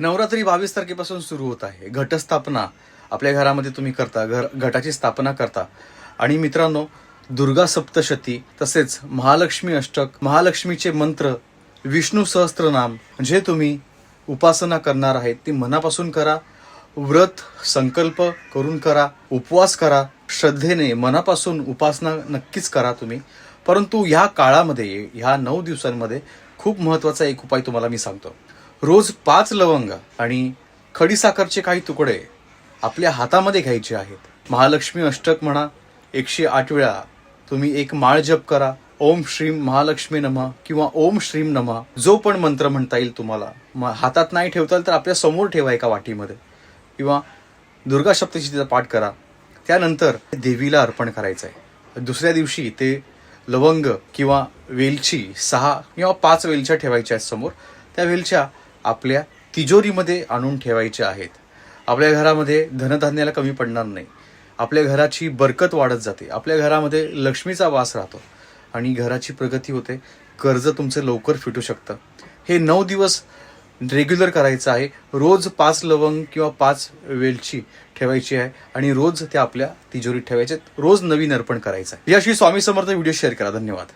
नवरात्री बावीस तारखेपासून सुरू होत आहे. घटस्थापना आपल्या घरामध्ये तुम्ही करता घर घटाची स्थापना करता. आणि मित्रांनो दुर्गा सप्तशती तसेच महालक्ष्मी अष्टक महालक्ष्मीचे मंत्र विष्णू सहस्त्रनाम जे तुम्ही उपासना करणार आहेत ती मनापासून करा. व्रत संकल्प करून करा उपवास करा. श्रद्धेने मनापासून उपासना नक्कीच करा तुम्ही. परंतु ह्या काळामध्ये ह्या नऊ दिवसांमध्ये खूप महत्त्वाचा एक उपाय तुम्हाला मी सांगतो. रोज पाच लवंग आणि खडीसाखरचे काही तुकडे आपल्या हातामध्ये घ्यायचे आहेत. महालक्ष्मी अष्टक म्हणा एकशे आठ वेळा तुम्ही एक माळ जप करा. ओम श्रीम महालक्ष्मी नमा किंवा ओम श्रीम नमा जो पण मंत्र म्हणता येईल तुम्हाला. हातात नाही ठेवता तर आपल्यासमोर ठेवा एका वाटीमध्ये. किंवा दुर्गा सप्तशतीचा पाठ करा. त्यानंतर देवीला अर्पण करायचं आहे दुसऱ्या दिवशी ते लवंग किंवा वेलची सहा किंवा पाच वेलच्या ठेवायच्या आहेत समोर. त्या वेलच्या आपल्या तिजोरीमध्ये आणून ठेवायचे आहेत. आपल्या घरामध्ये धनधान्याला कमी पडणार नाही. आपल्या घराची बरकत वाढत जाते. आपल्या घरामध्ये लक्ष्मीचा वास राहतो आणि घराची प्रगती होते. कर्ज तुमचं लवकर फिटू शकतं. हे नऊ दिवस रेग्युलर करायचं आहे. रोज पाच लवंग किंवा पाच वेलची ठेवायची आहे आणि रोज त्या आपल्या तिजोरीत ठेवायचे रोज नवीन अर्पण करायचं आहे. याशी स्वामी समर्थ व्हिडिओ शेअर करा. धन्यवाद.